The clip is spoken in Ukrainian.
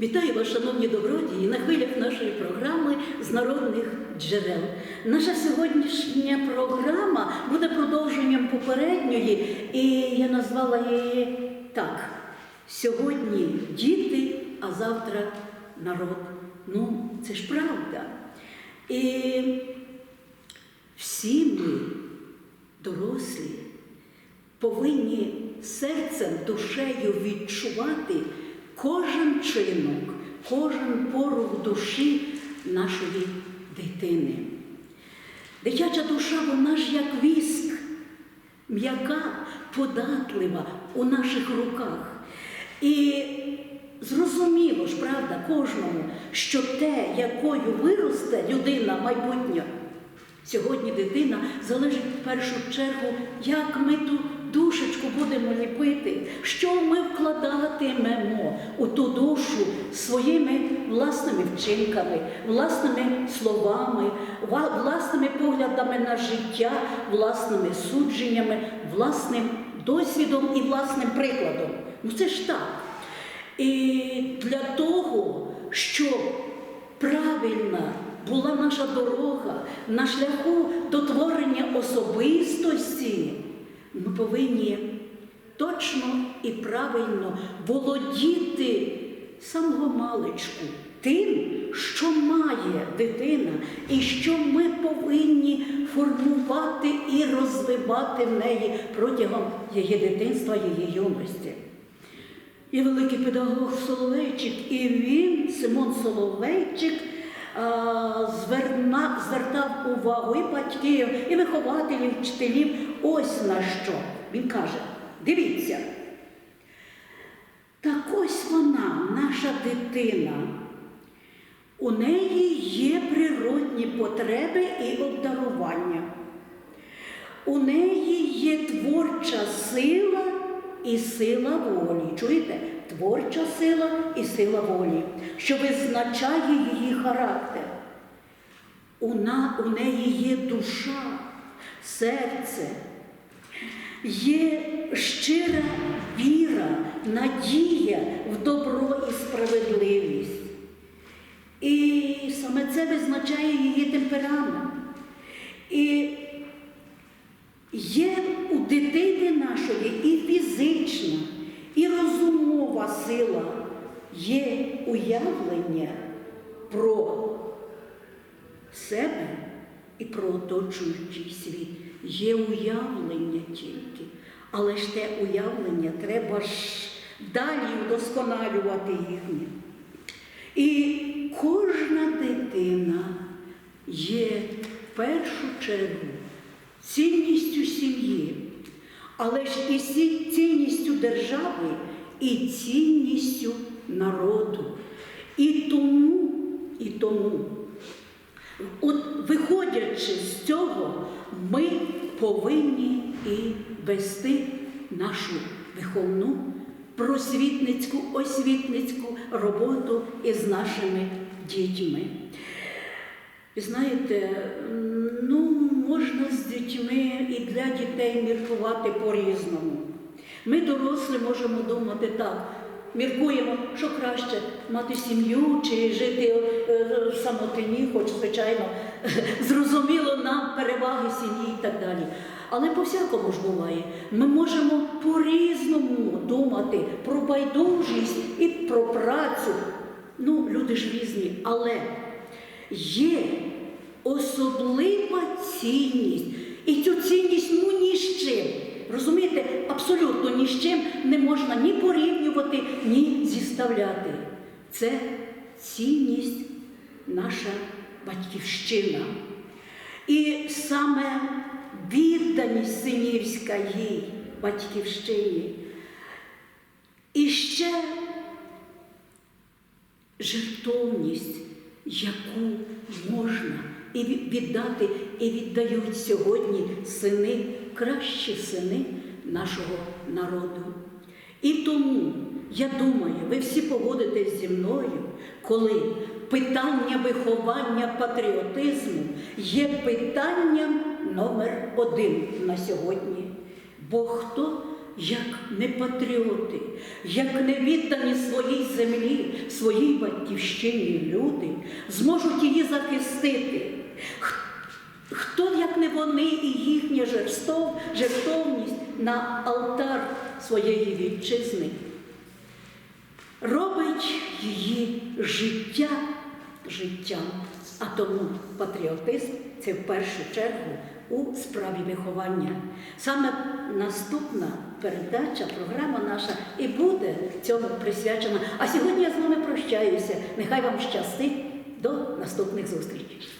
Вітаю вас, шановні добродії, на хвилях нашої програми з народних джерел. Наша сьогоднішня програма буде продовженням попередньої, і я назвала її так: сьогодні діти, а завтра народ. Ну, це ж правда. І всі ми, дорослі, повинні серцем, душею відчувати кожен чинок, кожен порух душі нашої дитини. Дитяча душа, вона ж як віск, м'яка, податлива у наших руках. І зрозуміло ж, правда, кожному, що те, якою виросте людина майбутня, Сьогодні дитина залежить в першу чергу, як ми ту душечку будемо ліпити, що ми вкладатимемо у ту душу своїми власними вчинками, власними словами, власними поглядами на життя, власними судженнями, власним досвідом і власним прикладом. Ну це ж так. І для того, щоб правильна була наша дорога на шляху до творення особистості, ми повинні точно і правильно володіти самого маличку тим, що має дитина, і що ми повинні формувати і розвивати в неї протягом її дитинства, її юності. І великий педагог Соловейчик, і він, Симон Соловейчик, зверна, звертав увагу і батьків, і вихователів, і вчителів. Ось на що. Він каже: дивіться, так ось вона, наша дитина. У неї є природні потреби і обдарування. У неї є творча сила і сила волі. Чуєте? Творча сила і сила волі, що визначає її характер. Уна, у неї є душа, серце, є щира віра, надія в добро і справедливість. І саме це визначає її темперамент. І Є у дитини нашої і фізична, і розумова сила, є уявлення про себе і про оточуючий світ. Є уявлення тільки, але ж те уявлення треба ж далі вдосконалювати їхнє. І кожна дитина є в першу чергу цінністю сім'ї, але ж і цінністю держави, і цінністю народу. І тому, і тому, от виходячи з цього, ми повинні і вести нашу виховну, просвітницьку, освітницьку роботу із нашими дітьми. Ви знаєте, ну, можна з дітьми і для дітей міркувати по-різному. Ми, дорослі, можемо думати так. Міркуємо, що краще мати сім'ю чи жити е, в самотині, хоч, звичайно, зрозуміло нам переваги сім'ї і так далі. Але по-всякому ж буває. Ми можемо по-різному думати про байдужість і про працю. Ну, люди ж різні, але є особлива цінність. І цю цінність ну ні з чим. Розумієте, абсолютно ні з чим не можна ні порівнювати, ні зіставляти. Це цінність наша батьківщина. І саме відданість синівська їй батьківщині. І ще жертовність, яку можна і віддати, і віддають сьогодні сини, кращі сини нашого народу. І тому, я думаю, ви всі погодитесь зі мною, коли питання виховання патріотизму є питанням номер один на сьогодні. Бо хто як не патріоти, як не віддані своїй землі, своїй батьківщині люди, зможуть її захистити. Хто, як не вони і їхня жертов, жертовність на алтар своєї вітчизни, робить її життя життям. А тому патріотизм це в першу чергу у справі виховання. Саме наступна передача, програма наша і буде цьому присвячена. А сьогодні я з вами прощаюся. Нехай вам щастить до наступних зустрічей.